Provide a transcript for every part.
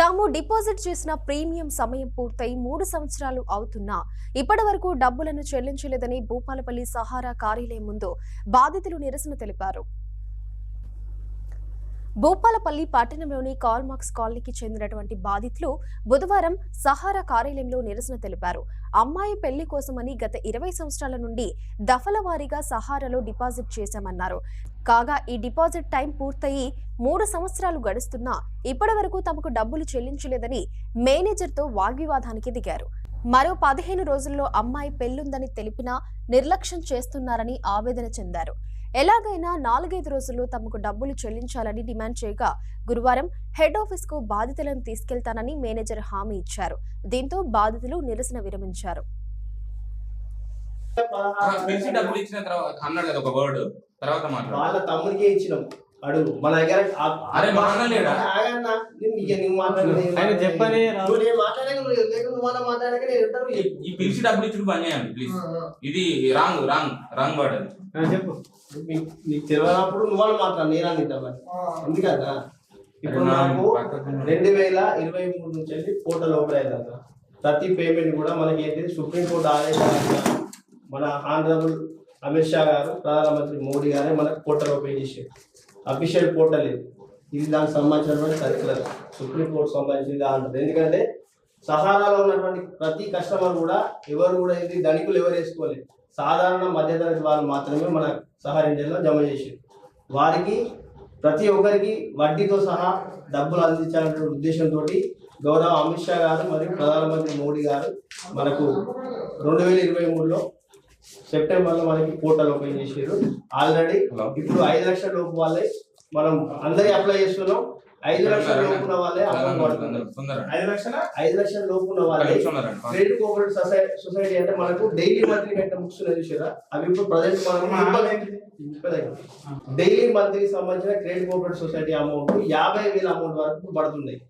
తాము డిపాజిట్ చేసిన ప్రీమియం సమయం పూర్తయి మూడు సంవత్సరాలు అవుతున్నా ఇప్పటి వరకు డబ్బులను చెల్లించలేదని భూపాలపల్లి సహారా కార్యాలయం ముందు బాధితులు నిరసన తెలిపారు. భూపాలపల్లి పట్టణంలోని కార్మాక్స్ కాలనీకి చెందినటువంటి బాధితులు బుధవారం సహారా కార్యాలయంలో నిరసన తెలిపారు. అమ్మాయి పెళ్ళి కోసమని గత ఇరవై సంవత్సరాల నుండి దఫల వారీగా సహారాలో డిపాజిట్ చేశామన్నారు. కాగా ఈ డిపాజిట్ టైం పూర్తయి మూడు సంవత్సరాలు గడుస్తున్నా ఇప్పటి వరకు తమకు డబ్బులు చెల్లించలేదని మేనేజర్తో వాగ్వివాదానికి దిగారు. మరో పదిహేను రోజుల్లో అమ్మాయి పెళ్ళుందని తెలిపినా నిర్లక్ష్యం చేస్తున్నారని ఆవేదన చెందారు ఎలాగైనా నాలుగైదు రోజుల్లో తమకు డబ్బులు చెల్లించాలని డిమాండ్ చేయగా గురువారం హెడ్ ఆఫీస్కు బాధితులను తీసుకెళ్తానని మేనేజర్ హామీ ఇచ్చారు దీంతో బాధితులు నిరసన విరమించారు పిలిచి డబ్బులు ఇచ్చిన తర్వాత అన్నాడు కదా ఒక వర్డ్ తర్వాత మాట్లాడు వాళ్ళ తమ్ముడికే ఇచ్చినాం అడుగు. మన దగ్గర ఆయన. చెప్పని ఈ- పిలిచి డబ్బులు ఇచ్చుడు పని చేయండి ప్లీజ్ ఇది రాంగ్ రాంగ్ రాంగ్ వర్డ్ అది. చెప్పు. నీకు తెలియనప్పుడు నువ్వు వాళ్ళు మాట్లాడు నేను అని ఎందుకన్నా? ఇప్పుడు నాకు రెండు వేల ఇరవై మూడు నుంచి వెళ్ళి పోర్టల్ ఓపెన్ అయిందంట ప్రతి పేమెంట్ కూడా మనకి ఏంటి సుప్రీంకోర్టు ఆదేశాలు మన ఆనరబుల్ అమిత్ షా గారు ప్రధానమంత్రి మోడీ గారే మనకు పోర్టల్ ఓపెన్ చేశారు? అఫీషియల్ పోర్టల్ ఇది. ఇది దానికి సంబంధించినటువంటి సర్క్యులర్ సుప్రీంకోర్టు సంబంధించింది అంటుంది ఎందుకంటే సహారాలో ఉన్నటువంటి ప్రతి కస్టమర్ కూడా ఎవరు కూడా ఇది ధనికులు ఎవరు వేసుకోలేదు సాధారణ మధ్యతరగతి వాళ్ళు మాత్రమే మన సహార ఇండియాలో జమ చేసి వారికి ప్రతి ఒక్కరికి వడ్డీతో సహా డబ్బులు అందించాలనే ఉద్దేశంతో గౌరవ అమిత్ షా గారు మరియు ప్రధానమంత్రి మోడీ గారు మనకు రెండు వేల ఇరవై మూడులో సెప్టెంబర్లో మనకి పోర్టల్ ఓపెన్ చేసారు ఆల్రెడీ. ఇప్పుడు ఐదు లక్షల లోపు వాళ్ళే మనం అందరి అప్లై చేస్తున్నాం. ఐదు లక్షల లోపు ఉన్న వాళ్ళే ఐదు లక్షల ఐదు లక్షల లోపు ఉన్న వాళ్ళే. క్రెడిట్ కోఆపరేటివ్ సొసైటీ సొసైటీ అంటే మనకు డైలీ మంత్లీ కట్టిన బుక్స్ చూసారా అవి ఇప్పుడు ప్రజెంట్ మనకు డైలీ మంత్లీ సంబంధించిన క్రెడిట్ కోఆపరేటివ్ సొసైటీ అమౌంట్ యాభై వేల అమౌంట్ వరకు పడుతున్నాయి.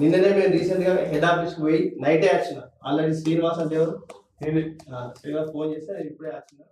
నిన్ననే మేము రీసెంట్గా హెడ్ ఆఫీస్కి పోయి నైటే వచ్చిన. ఆల్రెడీ శ్రీనివాస్ అంటే ఎవరు? నేను శ్రీనివాస్ ఫోన్ చేస్తే ఇప్పుడే వచ్చిందా